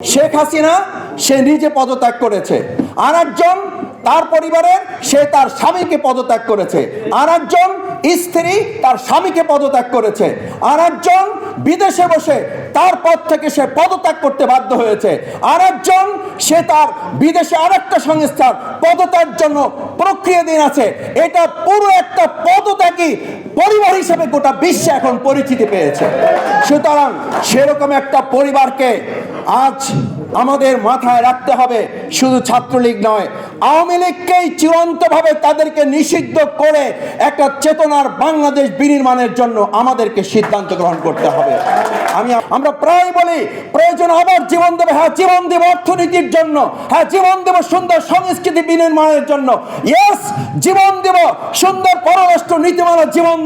শেখ হাসিনা, সে নিজে পদত্যাগ করেছে। আর একজন তার পরিবারের, সে তার স্বামীকে পদত্যাগ করেছে। আর একজন স্ত্রী তার স্বামীকে পদত্যাগ করেছে। আর একজন বিদেশে বসে তার পদ থেকে সে পদত্যাগ করতে বাধ্য হয়েছে। আর একজন সে তার বিদেশে আরেকটা সংস্থার পদত্যাগের জন্য প্রক্রিয়াধীন আছে। এটা পুরো একটা পদত্যাগই পরিবার হিসেবে গোটা বিশ্বে এখন পরিচিতি পেয়েছে। সুতরাং সেরকম একটা পরিবারকে আজ আমাদের মাথায় রাখতে হবে শুধু ছাত্রলীগ নয়, আওয়ামী লীগকেই চূড়ান্তভাবে তাদেরকে নিষিদ্ধ করে একটা চেতনার বাংলাদেশ বিনির্মাণের জন্য আমাদেরকে সিদ্ধান্ত গ্রহণ করতে হবে। আমি আমরা প্রায় বলি, প্রয়োজন আবার জীবন দেবে হ্যাঁ জীবন দেব অর্থনীতির জন্য হ্যাঁ জীবন দেব সুন্দর সংস্কৃতি বিনির্মাণের জন্য। ইয়েস জীবন দেব সুন্দর পররাষ্ট্র নীতিমালা, জীবন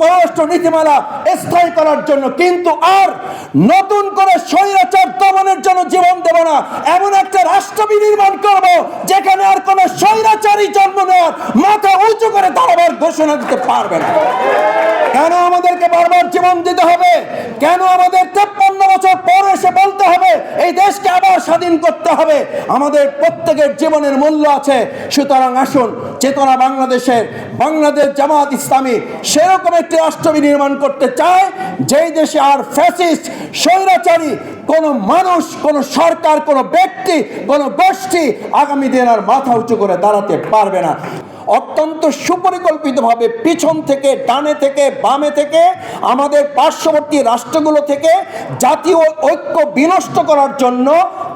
পররাষ্ট্র নীতিমালা স্থায়ী করার জন্য। কিন্তু আর নতুন করে স্বৈরাচার দমনের জন্য জীবন দেব না এমন একটা রাষ্ট্র বিনির্মাণ করব যেখানে আর কোনো স্বৈরাচারী জন্ম নেওয়ার মাথা উঁচু করে দাঁড়াবার ঘোষণা দিতে পারবে না। কেন আমাদেরকে বারবার জীবন দিতে হবে? কেন আমাদের তেপ্পান্ন বছর পর এসে বলতে হবে, এই দেশকে আবার স্বাধীন করতে হবে? আমাদের প্রত্যেকের জীবনের মূল্য আছে। সুতরাং আসুন, চেতনা বাংলাদেশের বাংলাদেশ জামাত ইসলামী সেরকম একটি রাষ্ট্র নির্মাণ করতে চায়, যেই দেশে আর ফ্যাসিস্ট, স্বৈরাচারী কোনো মানুষ, কোনো সরকার, কোনো ব্যক্তি, কোনো গোষ্ঠী আগামী দিন আর মাথা উঁচু করে দাঁড়াতে পারবে না। অত্যন্ত সুপরিকল্পিতভাবে পিছন থেকে, ডানে থেকে, বামে থেকে, আমাদের পার্শ্ববর্তী রাষ্ট্রগুলো থেকে জাতীয় ঐক্য বিনষ্ট করার জন্য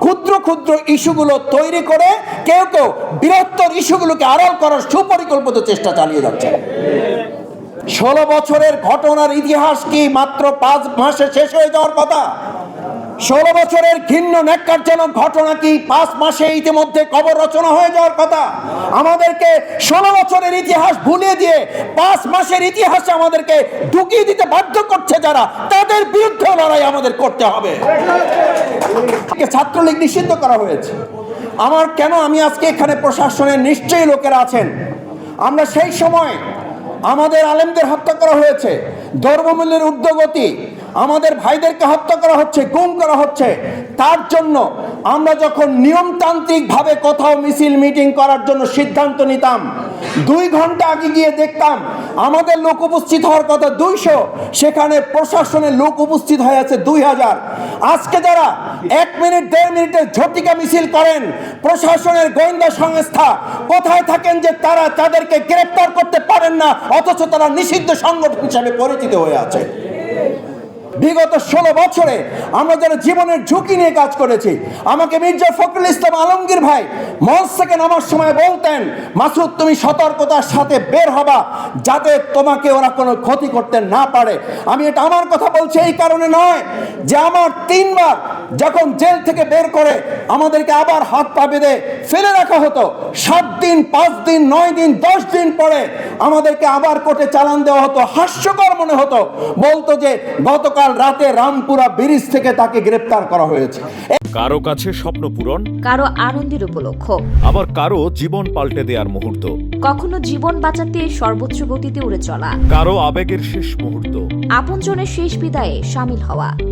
ক্ষুদ্র ক্ষুদ্র ইস্যুগুলো তৈরি করে কেউ কেউ বৃহত্তর ইস্যুগুলোকে আড়াল করার সুপরিকল্পিত চেষ্টা চালিয়ে যাচ্ছে। ষোলো বছরের ঘটনার ইতিহাস কি মাত্র পাঁচ মাসে শেষ হয়ে যাওয়ার কথা? ষোলো বছরের ঘিন্ন ন্যাক্কারজনক ঘটনা কি পাঁচ মাসে ইতিমধ্যে কবর রচনা হয়ে যাওয়ার কথা? আমাদেরকে ষোলো বছরের ইতিহাস ভুলিয়ে দিয়ে পাঁচ মাসের ইতিহাসে আমাদেরকে ঢুকিয়ে দিতে বাধ্য করছে যারা, তাদের বিরুদ্ধে লড়াই আমাদের করতে হবে। ছাত্রলীগ নিষিদ্ধ করা হয়েছে। আমার কেন আমি আজকে এখানে প্রশাসনের নিশ্চয়ই লোকেরা আছেন? আমরা সেই সময় আমাদের আলেমদের হত্যা করা হয়েছে। ধর্মমূল্যের ঊর্ধ্বগতি আমাদের ভাইদেরকে হত্যা করা হচ্ছে গুম করা হচ্ছে। তার জন্য আমরা যখন নিয়মতান্ত্রিকভাবে কোথাও মিছিল, মিটিং করার জন্য সিদ্ধান্ত নিতাম, দুই ঘণ্টা আগে গিয়ে দেখতাম আমাদের লোক উপস্থিত হওয়ার কথা দুইশো, সেখানে প্রশাসনের লোক উপস্থিত হয়ে আছে দুই হাজার। আজকে যারা এক মিনিট, দেড় মিনিটের ঝটিকা মিছিল করেন, প্রশাসনের গোয়েন্দা সংস্থা কোথায় থাকেন যে তারা তাদেরকে গ্রেপ্তার করতে পারেন না, অথচ তারা নিষিদ্ধ সংগঠন হিসাবে পরিচিত হয়ে আছে। বিগত ষোলো বছরে আমরা যারা জীবনের ঝুঁকি নিয়ে কাজ করেছি, আমাকে মির্জা ফখরুল ইসলাম আলমগীর ভাই মঞ্চ থেকে নামার সময় বলতেন, মাসুদ, তুমি সতর্কতার সাথে বের হবা যাতে তোমাকে ওরা কোনো ক্ষতি করতে না পারে। আমি এটা আমার কথা বলছি এই কারণে নয় যে আমার তিনবার যখন জেল থেকে বের করে আমাদেরকে আবার হাত পা বেঁধে ফেলে রাখা হতো সাত দিন পাঁচ দিন নয় দিন দশ দিন পরে আমাদেরকে আবার কোর্টে চালান দেওয়া হতো হাস্যকর মনে হতো। বলতো যে গতকাল রাতে রামপুরা ব্রিজ থেকে তাকে গ্রেপ্তার করা হয়েছে। কারও কাছে স্বপ্ন পূরণ কারও আনন্দের উপলক্ষ। আবার কারও জীবন পাল্টে দেওয়ার মুহূর্ত। কখনো জীবন বাঁচাতে সর্বোচ্চ গতিতে উড়ে চলা। কারও আবেগের শেষ মুহূর্ত। আপনজনের শেষ বিদায়ে সামিল হওয়া।